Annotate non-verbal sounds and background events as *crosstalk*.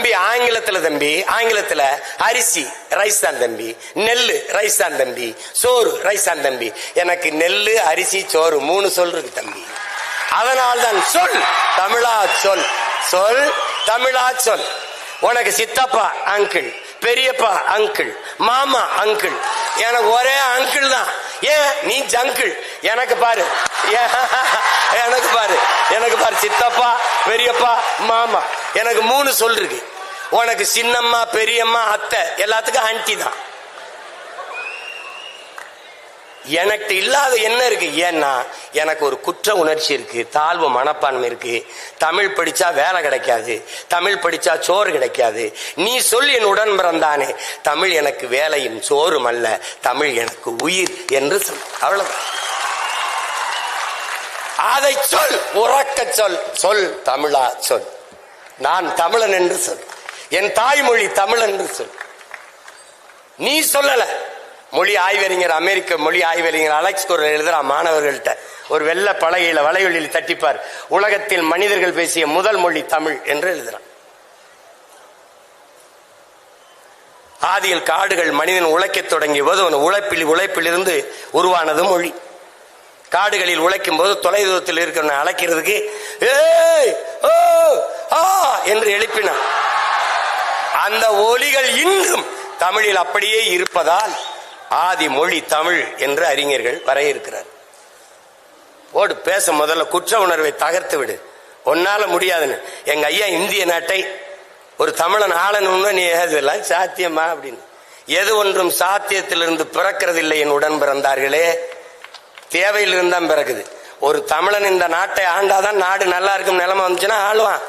தம்பி ஆங்கிலத்துல தம்பி ஆங்கிலத்துல அரிசி ரைஸ் தான் தம்பி. நெல் ரைஸ் தான் தம்பி. சோறு ரைஸ் தான் தம்பி. எனக்கு நெல் அரிசி சோறு மூணு சொல் இருக்கு தம்பி. அதனால் தான் சொல் தமிழா சொல். சொல் தமிழா சொல். உனக்கு சித்தப்பா அங்கிள் பெரியப்பா அங்கிள் மாமா அங்கிள் எனக்கு ஒரே அங்கிள் தான். ஏன்? நீ ஜங்கிள் எனக்கு பாரு. ஏன்? *laughs* எனக்கு பாரு எனக்கு பாரு சித்தப்பா பெரியப்பா மாமா எனக்கு மூணு சொல் இருக்கு. உனக்கு சின்னம்மா பெரியம்மா அத்தை எல்லாத்துக்கும் ஆண்டி தான். எனக்கு இல்லாத என்ன இருக்கு? ஏன்னா எனக்கு ஒரு குற்ற உணர்ச்சி இருக்கு தாழ்வு மனப்பான்மை இருக்கு. தமிழ் படிச்சா வேலை கிடைக்காது தமிழ் படிச்சா சோறு கிடைக்காது. நீ சொல் என் உடன் பிறந்தானே தமிழ் எனக்கு வேலையும் சோறும் அல்ல தமிழ் எனக்கு உயிர் என்று சொல். அவ்வளவுதான். அதை சொல் உறக்க சொல். சொல் தமிழா சொல். நான் தமிழன் என்று சொல். என் தாய்மொழி தமிழ் என்று சொல். நீ சொல்லல. மொழி ஆய்வறிஞர் அமெரிக்க மொழி ஆய்வறிஞர் அலெக்ஸ் குரல் எழுதுறா மாணவர்கள்ட்ட. ஒரு வெள்ள பலகையில வலையொலியில் தட்டிப்பார். உலகத்தில் மனிதர்கள் பேசிய முதல் மொழி தமிழ் என்று எழுதுறான். ஆதியில் காடுகள் மனிதன் உழைக்கத் தொடங்கிய போது உழைப்பில் உழைப்பிலிருந்து உருவானது மொழி. காடுகளில் உழைக்கும் போது தொலை தூரத்தில் அழைக்கிறதுக்கு ஏய் ஓ ஆ என்று எழுப்பினான். அந்த ஒலிகள் இன்றும் தமிழில் அப்படியே இருப்பதால் ஆதி மொழி தமிழ் என்று அறிஞர்கள் வரையிருக்கிறார் ஓடு பேச முதல்ல குற்ற உணர்வை தகர்த்து விடு. ஒன்னால முடியாதுன்னு. எங்க ஐயா இந்திய நாட்டை ஒரு தமிழன் ஆளணும்னு நீ இதெல்லாம் சாத்தியமா? அப்படின்னு. எது ஒன்றும் சாத்தியத்திலிருந்து பிறக்கிறதில்லை என் உடன் பிறந்தார்களே. தேவையிலிருந்து தான் பிறக்குது. ஒரு தமிழன் இந்த நாட்டை ஆண்டாதான் நாடு நல்லா இருக்கும் நிலைமை வந்துச்சுன்னா ஆளுவான்.